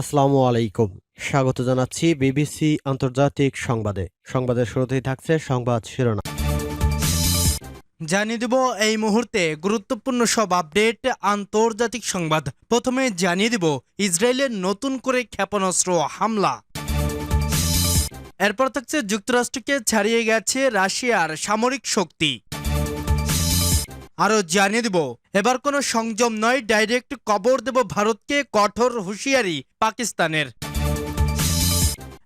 আসসালামু আলাইকুম। স্বাগত জানাচ্ছি বিবিসি আন্তর্জাতিক সংবাদে। সংবাদের শুরুতেই থাকছে সংবাদ শিরোনাম। জানিয়ে দেব এই মুহূর্তে গুরুত্বপূর্ণ সব আপডেট, আন্তর্জাতিক সংবাদ। প্রথমে জানিয়ে দেব ইসরায়েলের নতুন করে ক্ষেপণাস্ত্র হামলা। এরপর থাকছে যুক্তরাষ্ট্রকে ছাড়িয়ে গেছে রাশিয়ার সামরিক শক্তি। আরও জানিয়ে দেব। এবার কোনো সংযম নয় ডাইরেক্ট কবর দেব ভারতকে কঠোর হুঁশিয়ারি পাকিস্তানের।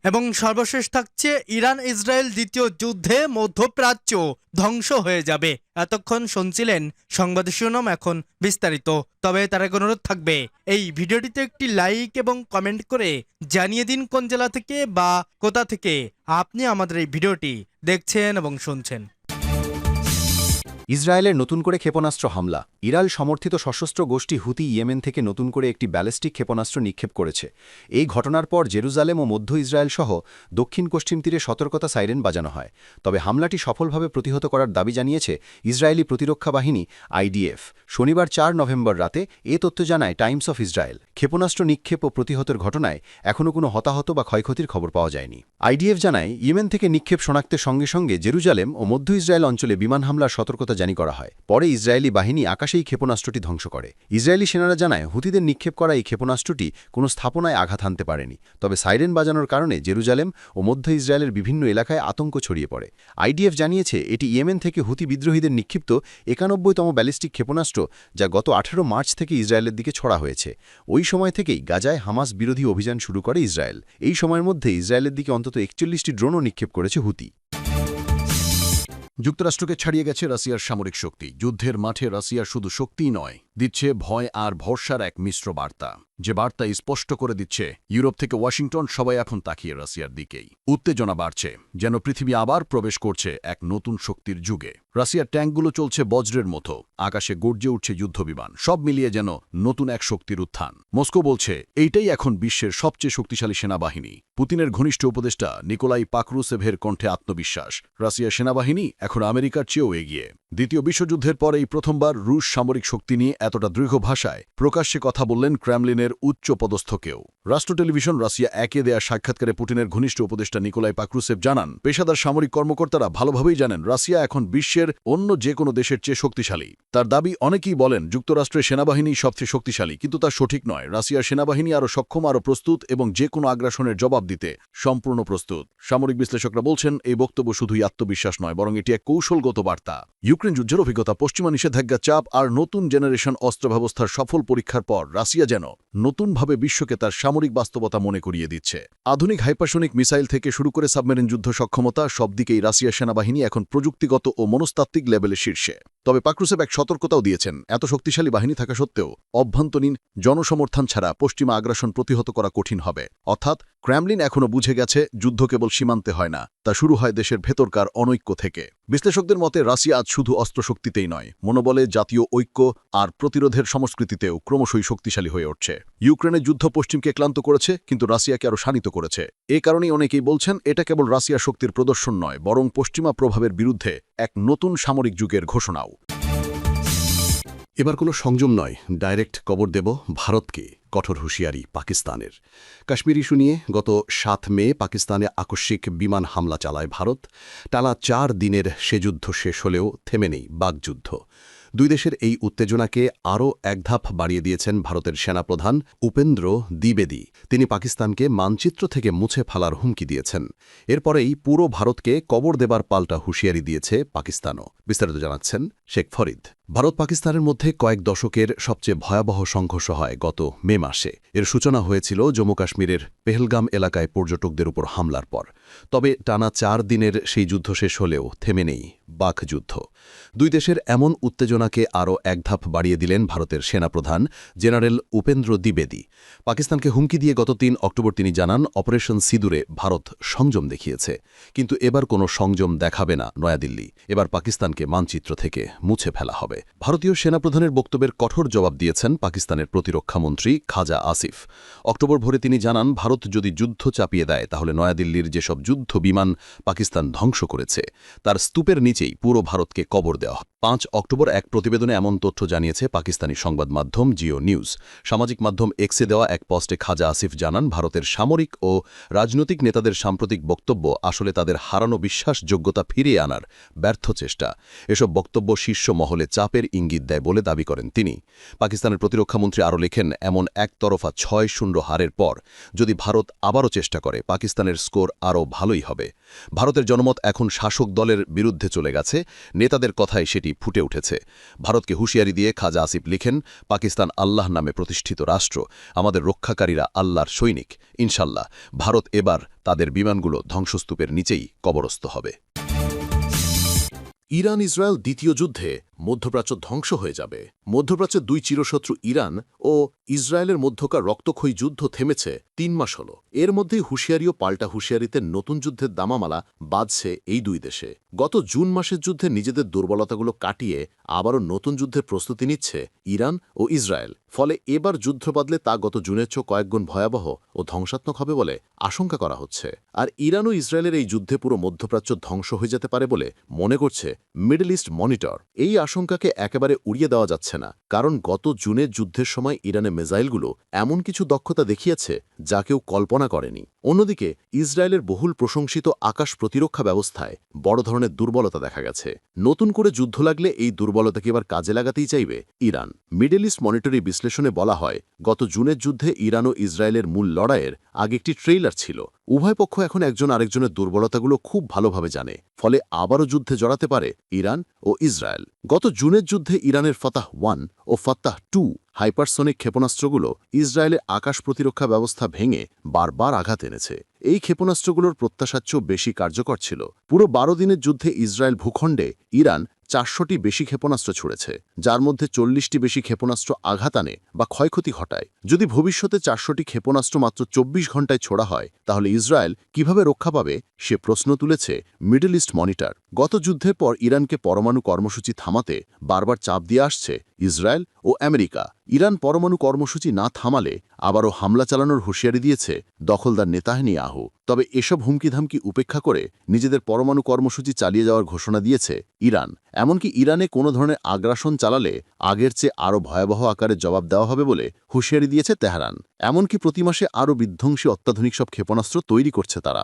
এবং সর্বশেষ থাকছে ইরান ইসরায়েল দ্বিতীয় যুদ্ধে মধ্যপ্রাচ্য ধ্বংস হয়ে যাবে। এতক্ষণ শুনছিলেন সংবাদ শিরোনাম এখন বিস্তারিত। তবে তার আগে অনুরোধ থাকবে, এই ভিডিওটিতে একটি লাইক এবং কমেন্ট করে জানিয়ে দিন কোন জেলা থেকে বা কোথা থেকে আপনি আমাদের এই ভিডিওটি দেখছেন এবং শুনছেন। ইসরায়েলের নতুন করে ক্ষেপণাস্ত্র হামলা। ইরাল সমর্থিত সশস্ত্র গোষ্ঠী হুতি ইয়েমেন থেকে নতুন করে একটি ব্যালিস্টিক ক্ষেপণাস্ত্র নিক্ষেপ করেছে। এই ঘটনার পর জেরুজালেম ও মধ্য ইসরায়েল সহ দক্ষিণ পশ্চিম তীরে সতর্কতা সাইরেন বাজানো হয়। তবে হামলাটি সফলভাবে প্রতিহত করার দাবি জানিয়েছে ইসরায়েলি প্রতিরক্ষা বাহিনী আইডিএফ। শনিবার চার নভেম্বর রাতে এ তথ্য জানায় টাইমস অফ ইসরায়েল। ক্ষেপণাস্ত্র নিক্ষেপ ও প্রতিহতের ঘটনায় এখনও কোনো হতাহত বা ক্ষয়ক্ষতির খবর পাওয়া যায়নি। আইডিএফ জানায়, ইয়েমেন থেকে নিক্ষেপ শনাক্তের সঙ্গে সঙ্গে জেরুজালেম ও মধ্য ইসরায়েল অঞ্চলে বিমান হামলার সতর্কতা জারি করা হয়। পরে ইসরায়েলি বাহিনী আকাশেই ক্ষেপণাস্ত্রটি ধ্বংস করে। ইসরায়েলি সেনারা জানায় হুতিদের নিক্ষেপ করা এই ক্ষেপণাস্ত্রটি কোনো স্থাপনায় আঘাত হানতে পারেনি। তবে সাইরেন বাজানোর কারণে জেরুজালেম ও মধ্য ইসরায়েলের বিভিন্ন এলাকায় আতঙ্ক ছড়িয়ে পড়ে। আইডিএফ জানিয়েছে, এটি ইয়েমেন থেকে হুতি বিদ্রোহীদের নিক্ষিপ্ত একানব্বইতম ব্যালিস্টিক ক্ষেপণাস্ত্র যা গত আঠেরো মার্চ থেকে ইসরায়েলের দিকে ছড়া হয়েছে। ওই সময় থেকেই গাজায় হামাস বিরোধী অভিযান শুরু করে ইসরায়েল। এই সময়ের মধ্যে ইসরায়েলের দিকে অন্তত একচল্লিশটি ড্রোনও নিক্ষেপ করেছে হুতি যুক্তরাষ্ট্রকে ছাড়িয়ে গেছে রাশিয়ার সামরিক শক্তি। যুদ্ধের মাঠে রাশিয়ার শুধু শক্তিই নয়, দিচ্ছে ভয় আর ভরসার এক মিশ্র বার্তা। যে বার্তা স্পষ্ট করে দিচ্ছে, ইউরোপ থেকে ওয়াশিংটন সবাই এখন তাকিয়ে রাশিয়ার দিকেই। উত্তেজনা বাড়ছে, যেন পৃথিবী আবার প্রবেশ করছে এক নতুন শক্তির যুগে। রাশিয়ার ট্যাঙ্কগুলো চলছে বজ্রের মতো, আকাশে গর্জে উঠছে যুদ্ধবিমান, সব মিলিয়ে যেন নতুন এক শক্তির উত্থান। মস্কো বলছে, এইটাই এখন বিশ্বের সবচেয়ে শক্তিশালী সেনাবাহিনী। পুতিনের ঘনিষ্ঠ উপদেষ্টা নিকোলাই পাকরুসেভের কণ্ঠে আত্মবিশ্বাস, রাশিয়ার সেনাবাহিনী এখন আমেরিকার চেয়েও এগিয়ে। দ্বিতীয় বিশ্বযুদ্ধের পর এই প্রথমবার রুশ সামরিক শক্তি নিয়ে এতটা দৃঢ় ভাষায় প্রকাশ্যে কথা বললেন ক্রেমলিনের উচ্চ পদস্থ কেউ। রাষ্ট্র টেলিভিশন রাশিয়া একে দেয়া সাক্ষাৎকারে পুটিনের ঘনিষ্ঠ উপদেষ্টা নিকোলাই পাকরুসেভ জানান, পেশাদার সামরিক কর্মকর্তারা ভালোভাবেই জানেন রাশিয়া এখন বিশ্বের অন্য যে কোনো দেশের চেয়ে শক্তিশালী। তার দাবি অনেকেই বলেন, যুক্তরাষ্ট্রের সেনাবাহিনী সবচেয়ে শক্তিশালী, কিন্তু তা সঠিক নয়। রাশিয়ার সেনাবাহিনী আরও সক্ষম, আরও প্রস্তুত এবং যে কোনো আগ্রাসনের জবাব দিতে সম্পূর্ণ প্রস্তুত। সামরিক বিশ্লেষকরা বলছেন, এই বক্তব্য শুধুই আত্মবিশ্বাস নয়, বরং এটি এক কৌশলগত বার্তা। ইউক্রেন যুদ্ধের অভিজ্ঞতা, পশ্চিমা নিষেধাজ্ঞা, চাপ আর নতুন জেনারেশন অস্ত্র ব্যবস্থার সফল পরীক্ষার পর রাশিয়া যেন নতুনভাবে বিশ্বকে তার সামরিক বাস্তবতা মনে করিয়ে দিচ্ছে। আধুনিক হাইপারসনিক মিসাইল থেকে শুরু করে সাবমেরিন যুদ্ধ সক্ষমতা সব দিকেই রাশিয়ার সেনাবাহিনী এখন প্রযুক্তিগত ও মনস্তাত্ত্বিক লেভেলে শীর্ষে। তবে পাকরুসেভ এক সতর্কতাও দিয়েছেন, এত শক্তিশালী বাহিনী থাকা সত্ত্বেও অভ্যন্তরীণ জনসমর্থন ছাড়া পশ্চিমা আগ্রাসন প্রতিহত করা কঠিন হবে। অর্থাৎ ক্র্যামলিন এখনও বুঝে গেছে, যুদ্ধ কেবল সীমান্তে হয় না, তা শুরু হয় দেশের ভেতরকার অনৈক্য থেকে। বিশ্লেষকদের মতে রাশিয়া আজ শুধু অস্ত্রশক্তিতেই নয়, মনোবলে, জাতীয় ঐক্য আর প্রতিরোধের সংস্কৃতিতেও ক্রমশই শক্তিশালী হয়ে উঠছে। ইউক্রেনের যুদ্ধ পশ্চিমকে ক্লান্ত করেছে, কিন্তু রাশিয়াকে আরও শানিত করেছে। এ কারণেই অনেকেই বলছেন, এটা কেবল রাশিয়ার শক্তির প্রদর্শন নয়, বরং পশ্চিমা প্রভাবের বিরুদ্ধে এক নতুন সামরিক যুগের ঘোষণাও। এবার কোনো সংযম নয়, ডাইরেক্ট কবর দেব ভারতকে, কঠোর হুঁশিয়ারি পাকিস্তানের। কাশ্মীর ইস্যু নিয়ে গত সাত মে পাকিস্তানে আকস্মিক বিমান হামলা চালায় ভারত। টানা চার দিনের সে যুদ্ধ শেষ হলেও থেমে নেই বাগযুদ্ধ দুই দেশের এই উত্তেজনাকে আরও এক ধাপ বাড়িয়ে দিয়েছেন ভারতের সেনাপ্রধান উপেন্দ্র দ্বিবেদী। তিনি পাকিস্তানকে মানচিত্র থেকে মুছে ফেলার হুমকি দিয়েছেন। এরপরেই পুরো ভারতকে কবর দেবার পাল্টা হুঁশিয়ারি দিয়েছে পাকিস্তানও। বিস্তারিত জানাচ্ছেন শেখ ফরিদ। ভারত পাকিস্তানের মধ্যে কয়েক দশকের সবচেয়ে ভয়াবহ সংঘর্ষ হয় গত মে মাসে। এর সূচনা হয়েছিল জম্মু কাশ্মীরের পেহেলগাম এলাকায় পর্যটকদের উপর হামলার পর। তবে টানা চার দিনের সেই যুদ্ধ শেষ হলেও থেমে নেই বাক যুদ্ধ। দুই দেশের এমন উত্তেজনাকে আরও এক ধাপ বাড়িয়ে দিলেন ভারতের সেনাপ্রধান জেনারেল উপেন্দ্র দ্বিবেদী। পাকিস্তানকে হুমকি দিয়ে গত তিন অক্টোবর তিনি জানান, অপারেশন সিঁদুরে ভারত সংযম দেখিয়েছে। কিন্তু এবার কোনো সংযম দেখাবে না নয়াদিল্লি। এবার পাকিস্তানকে মানচিত্র থেকে মুছে ফেলা হবে। ভারতীয় সেনাপ্রধানের বক্তব্যের কঠোর জবাব দিয়েছেন পাকিস্তানের প্রতিরক্ষামন্ত্রী খাজা আসিফ। অক্টোবর ভোরে তিনি জানান, ভারত যদি যুদ্ধ চাপিয়ে দেয়, তাহলে নয়াদিল্লির যেসব যুদ্ধ বিমান পাকিস্তান ধ্বংস করেছে, তার স্তূপের নিচেই পুরো ভারতকে কবর দেওয়া পাঁচ অক্টোবর এক প্রতিবেদনে এমন তথ্য জানিয়েছে পাকিস্তানি সংবাদ মাধ্যম জিও নিউজ। সামাজিক মাধ্যম এক্সে দেওয়া এক পোস্টে খাজা আসিফ জানান, ভারতের সামরিক ও রাজনৈতিক নেতাদের সাম্প্রতিক বক্তব্য আসলে তাদের হারানো বিশ্বাসযোগ্যতা ফিরিয়ে আনার ব্যর্থ চেষ্টা। এসব বক্তব্য শীর্ষ মহলে চাপের ইঙ্গিত দেয় বলে দাবি করেন তিনি। পাকিস্তানের প্রতিরক্ষামন্ত্রী আরও লেখেন, এমন একতরফা ছয় শূন্য হারের পর যদি ভারত আবারও চেষ্টা করে, পাকিস্তানের স্কোর আরও ভালোই হবে। ভারতের জনমত এখন শাসক দলের বিরুদ্ধে চলে গেছে। নেতাদের কথায় সেটি ফুটে উঠেছে। ভারতকে হুঁশিয়ারি দিয়ে খাজা আসিফ লিখেন, পাকিস্তান আল্লাহ নামে প্রতিষ্ঠিত রাষ্ট্র। আমাদের রক্ষাকারীরা আল্লাহর সৈনিক। ইনশাল্লাহ, ভারত এবার তাদের বিমানগুলো ধ্বংসস্তূপের নিচেই কবরস্থ হবে। ইরান ইসরায়েল দ্বিতীয় যুদ্ধে মধ্যপ্রাচ্য ধ্বংস হয়ে যাবে। মধ্যপ্রাচ্যের দুই চিরশত্রু ইরান ও ইসরায়েলের মধ্যকার রক্তক্ষয়ী যুদ্ধ থেমেছে তিন মাস হল। এর মধ্যেই হুঁশিয়ারি ও পাল্টা হুঁশিয়ারিতে নতুন যুদ্ধের দামামালা বাজছে এই দুই দেশে। গত জুন মাসের যুদ্ধে নিজেদের দুর্বলতাগুলো কাটিয়ে আবারও নতুন যুদ্ধের প্রস্তুতি নিচ্ছে ইরান ও ইসরায়েল। ফলে এবার যুদ্ধ বদলে তা গত জুনের চেয়েও কয়েকগুণ ভয়াবহ ও ধ্বংসাত্মক হবে বলে আশঙ্কা করা হচ্ছে। আর ইরান ও ইসরায়েলের এই যুদ্ধে পুরো মধ্যপ্রাচ্য ধ্বংস হয়ে যেতে পারে বলে মনে করছে মিডল ইস্ট মনিটর। এই আশঙ্কাকে একেবারে উড়িয়ে দেওয়া যাচ্ছে না, কারণ গত জুনের যুদ্ধের সময় ইরানের মিসাইলগুলো এমন কিছু দক্ষতা দেখিয়েছে যা কেউ কল্পনা করেনি। অন্যদিকে, ইসরায়েলের বহুল প্রশংসিত আকাশ প্রতিরক্ষা ব্যবস্থায় বড় ধরনের দুর্বলতা দেখা গেছে। নতুন করে যুদ্ধ লাগলে এই দুর্বলতাকে এবার কাজে লাগাতেই চাইবে ইরান। মিডল ইস্ট মনিটরি বিশ্লেষণে বলা হয়, গত জুনের যুদ্ধে ইরান ও ইসরায়েলের মূল লড়াইয়ের আগে একটি ট্রেইলার ছিল উভয় পক্ষ এখন একজন আরেকজনের দুর্বলতাগুলো খুব ভালোভাবে জানে, ফলে আবারও যুদ্ধে জড়াতে পারে ইরান ও ইসরায়েল। গত জুনের যুদ্ধে ইরানের ফতাহ ওয়ান ও ফত্তাহ টু হাইপারসনিক ক্ষেপণাস্ত্রগুলো ইসরায়েলের আকাশ প্রতিরক্ষা ব্যবস্থা ভেঙে বারবার আঘাত এনেছে। এই ক্ষেপণাস্ত্রগুলোর প্রত্যাশার চেয়েও বেশি কার্যকর ছিল। পুরো বারো দিনের যুদ্ধে ইসরায়েল ভূখণ্ডে ইরান চারশোটি বেশি ক্ষেপণাস্ত্র ছুড়েছে, যার মধ্যে চল্লিশটি বেশি ক্ষেপণাস্ত্র আঘাত আনে বা ক্ষয়ক্ষতি ঘটায়। যদি ভবিষ্যতে চারশোটি ক্ষেপণাস্ত্র মাত্র চব্বিশ ঘন্টায় ছোড়া হয়, তাহলে ইসরায়েল কীভাবে রক্ষা পাবে, সে প্রশ্ন তুলেছে মিডল ইস্ট মনিটর। গত যুদ্ধের পর ইরানকে পরমাণু কর্মসূচি থামাতে বারবার চাপ দিয়ে আসছে ইসরায়েল ও আমেরিকা। ইরান পরমাণু কর্মসূচি না থামালে আবারও হামলা চালানোর হুঁশিয়ারি দিয়েছে দখলদার নেতাহনি আহু তবে এসব হুমকিধামকি উপেক্ষা করে নিজেদের পরমাণু কর্মসূচি চালিয়ে যাওয়ার ঘোষণা দিয়েছে ইরান। এমনকি ইরানে কোনো ধরনের আগ্রাসন চালালে আগের চেয়ে আরও ভয়াবহ আকারে জবাব দেওয়া হবে বলে হুঁশিয়ারি দিয়েছে তেহরান। এমনকি প্রতি মাসে আরও বিধ্বংসী অত্যাধুনিক সব ক্ষেপণাস্ত্র তৈরি করছে তারা।